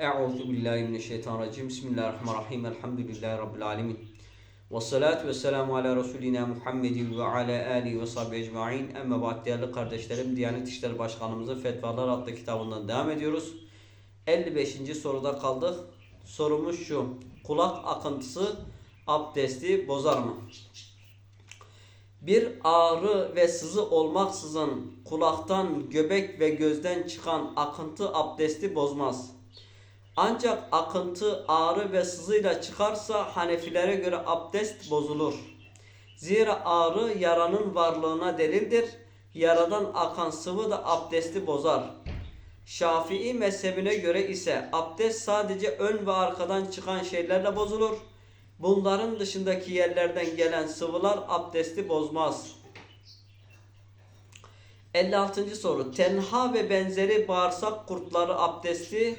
Euzu billahi mineşşeytanirracim. Bismillahirrahmanirrahim. Elhamdülillahi rabbil alamin. Ve salatu ve selamu ala Resulina Muhammedin ve ala alihi ve sahbihi ecmaîn. Emme ba'd değerli kardeşlerim, Diyanet İşleri Başkanımızın Fetvalar adlı kitabından devam ediyoruz. 55. soruda kaldık. Sorumuz şu. Kulak akıntısı abdesti bozar mı? Bir ağrı ve sızı olmaksızın kulaktan, göbek ve gözden çıkan akıntı abdesti bozmaz. Ancak akıntı, ağrı ve sızıyla çıkarsa Hanefilere göre abdest bozulur. Zira ağrı yaranın varlığına delildir. Yaradan akan sıvı da abdesti bozar. Şafii mezhebine göre ise abdest sadece ön ve arkadan çıkan şeylerle bozulur. Bunların dışındaki yerlerden gelen sıvılar abdesti bozmaz. 56. soru. Tenha ve benzeri bağırsak kurtları abdesti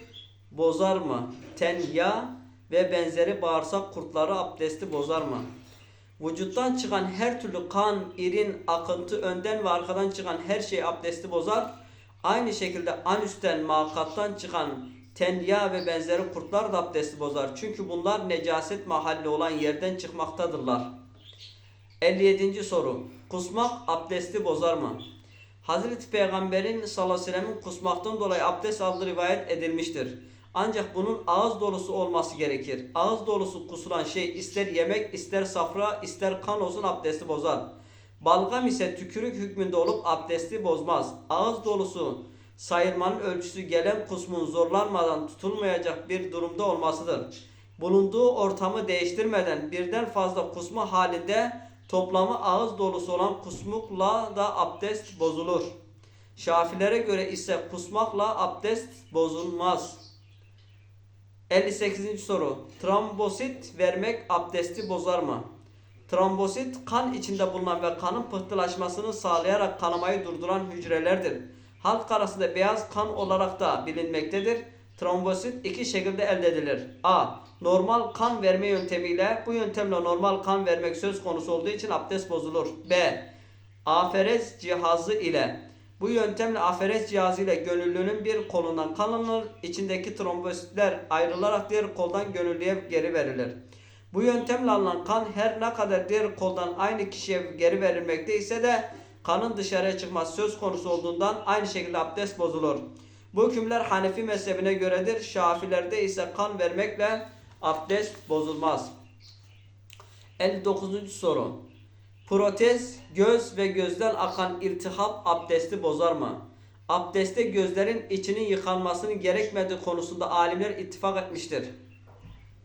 bozar mı? Tenya ve benzeri bağırsak kurtları abdesti bozar mı? Vücuttan çıkan her türlü kan, irin, akıntı, önden ve arkadan çıkan her şey abdesti bozar. Aynı şekilde anüsten, makattan çıkan tenya ve benzeri kurtlar da abdesti bozar. Çünkü bunlar necaset mahalli olan yerden çıkmaktadırlar. 57. soru. Kusmak abdesti bozar mı? Hazreti Peygamber'in sallallahu aleyhi ve sellem'in kusmaktan dolayı abdest aldığı rivayet edilmiştir. Ancak bunun ağız dolusu olması gerekir. Ağız dolusu kusulan şey ister yemek, ister safra, ister kan olsun abdesti bozar. Balgam ise tükürük hükmünde olup abdesti bozmaz. Ağız dolusu sayırmanın ölçüsü gelen kusmun zorlanmadan tutulmayacak bir durumda olmasıdır. Bulunduğu ortamı değiştirmeden birden fazla kusma halinde toplamı ağız dolusu olan kusmukla da abdest bozulur. Şafilere göre ise kusmakla abdest bozulmaz. 58. soru. Trombosit vermek abdesti bozar mı? Trombosit kan içinde bulunan ve kanın pıhtılaşmasını sağlayarak kanamayı durduran hücrelerdir. Halk arasında beyaz kan olarak da bilinmektedir. Trombosit iki şekilde elde edilir. A. Normal kan verme yöntemiyle bu yöntemle normal kan vermek söz konusu olduğu için abdest bozulur. B. Aferez cihazı ile bu yöntemle aferez cihazı ile gönüllünün bir kolundan kan alınır. İçindeki trombositler ayrılarak diğer koldan gönüllüye geri verilir. Bu yöntemle alınan kan her ne kadar diğer koldan aynı kişiye geri verilmekte ise de kanın dışarıya çıkması söz konusu olduğundan aynı şekilde abdest bozulur. Bu hükümler Hanefi mezhebine göredir. Şafilerde ise kan vermekle abdest bozulmaz. 59. soru. Protez, göz ve gözden akan iltihap abdesti bozar mı? Abdeste gözlerin içinin yıkanmasının gerekmediği konusunda alimler ittifak etmiştir.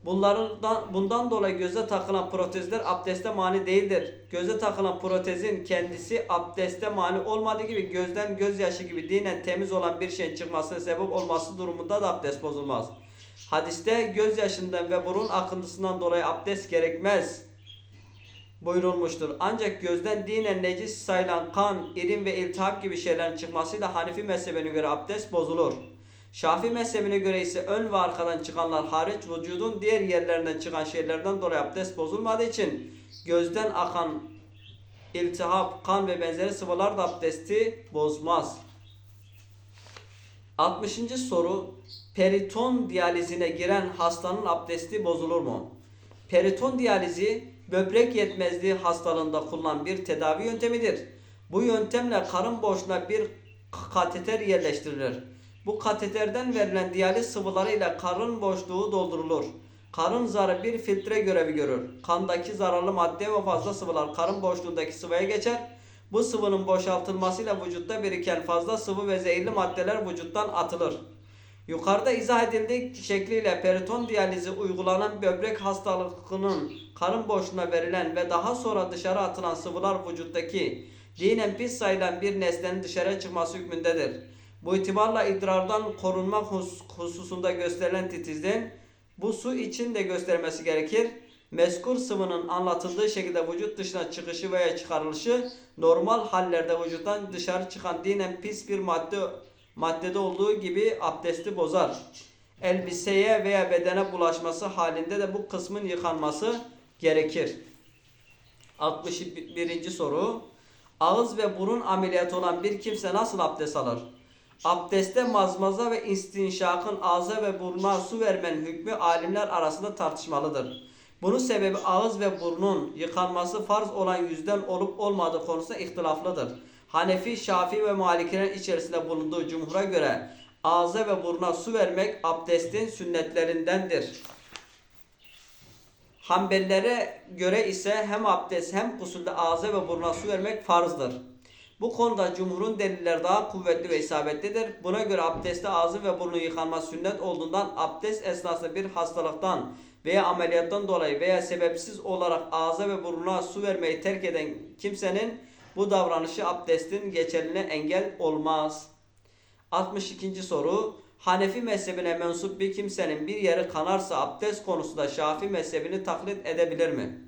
Bunlardan, bundan dolayı göze takılan protezler abdeste mani değildir. Göze takılan protezin kendisi abdeste mani olmadığı gibi gözden gözyaşı gibi dinen temiz olan bir şeyin çıkmasına sebep olması durumunda da abdest bozulmaz. Hadiste gözyaşından ve burun akıntısından dolayı abdest gerekmez buyurulmuştur. Ancak gözden dinen necis sayılan kan, irin ve iltihap gibi şeylerin çıkmasıyla Hanifi mezhebine göre abdest bozulur. Şafi mezhebine göre ise ön ve arkadan çıkanlar hariç vücudun diğer yerlerinden çıkan şeylerden dolayı abdest bozulmadığı için gözden akan iltihap, kan ve benzeri sıvılar da abdesti bozmaz. 60. soru Periton diyalizine giren hastanın abdesti bozulur mu? Periton diyalizi böbrek yetmezliği hastalığında kullanılan bir tedavi yöntemidir. Bu yöntemle karın boşluğuna bir kateter yerleştirilir. Bu kateterden verilen diyaliz sıvılarıyla karın boşluğu doldurulur. Karın zarı bir filtre görevi görür. Kandaki zararlı madde ve fazla sıvılar karın boşluğundaki sıvıya geçer. Bu sıvının boşaltılmasıyla vücutta biriken fazla sıvı ve zehirli maddeler vücuttan atılır. Yukarıda izah edildiği şekliyle periton diyalizi uygulanan böbrek hastalığının karın boşluğuna verilen ve daha sonra dışarı atılan sıvılar vücuttaki dinen pis sayılan bir nesnenin dışarı çıkması hükmündedir. Bu itibarla idrardan korunmak hus hususunda gösterilen titizliğin bu su için de göstermesi gerekir. Meskur sıvının anlatıldığı şekilde vücut dışına çıkışı veya çıkarılışı normal hallerde vücuttan dışarı çıkan dinen pis bir madde maddede olduğu gibi abdesti bozar. Elbiseye veya bedene bulaşması halinde de bu kısmın yıkanması gerekir. 61. soru. Ağız ve burun ameliyatı olan bir kimse nasıl abdest alır? Abdeste mazmaza ve istinşakın ağza ve burnuna su vermenin hükmü alimler arasında tartışmalıdır. Bunun sebebi ağız ve burnun yıkanması farz olan yüzden olup olmadığı konusunda ihtilaflıdır. Hanefi, Şafii ve Malikilerin içerisinde bulunduğu cumhura göre ağza ve burnuna su vermek abdestin sünnetlerindendir. Hanbelilere göre ise hem abdest hem gusülde ağza ve burnuna su vermek farzdır. Bu konuda cumhurun delilleri daha kuvvetli ve isabetlidir. Buna göre abdestte ağzı ve burnu yıkanma sünnet olduğundan abdest esnasında bir hastalıktan veya ameliyattan dolayı veya sebepsiz olarak ağza ve burnuna su vermeyi terk eden kimsenin bu davranışı abdestin geçerline engel olmaz. 62. soru Hanefi mezhebine mensup bir kimsenin bir yeri kanarsa abdest konusunda Şafii mezhebini taklit edebilir mi?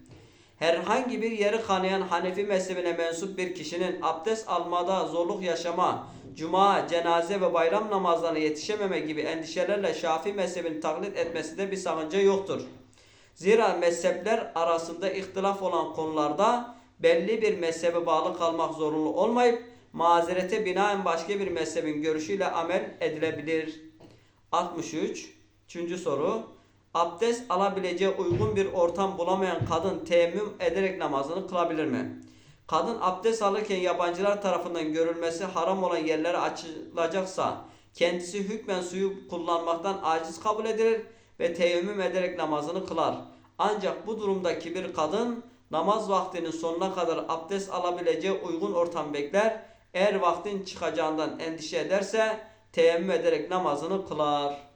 Herhangi bir yeri kanayan Hanefi mezhebine mensup bir kişinin abdest almada zorluk yaşama, cuma, cenaze ve bayram namazlarına yetişememe gibi endişelerle Şafii mezhebini taklit etmesinde bir sakınca yoktur. Zira mezhepler arasında ihtilaf olan konularda belli bir mezhebe bağlı kalmak zorunlu olmayıp mazerete binaen başka bir mezhebin görüşüyle amel edilebilir. 63. Üçüncü soru. Abdest alabileceği uygun bir ortam bulamayan kadın teyemmüm ederek namazını kılabilir mi? Kadın abdest alırken yabancılar tarafından görülmesi haram olan yerlere açılacaksa kendisi hükmen suyu kullanmaktan aciz kabul edilir ve teyemmüm ederek namazını kılar. Ancak bu durumdaki bir kadın namaz vaktinin sonuna kadar abdest alabileceği uygun ortam bekler. Eğer vaktin çıkacağından endişe ederse teyemmüm ederek namazını kılar.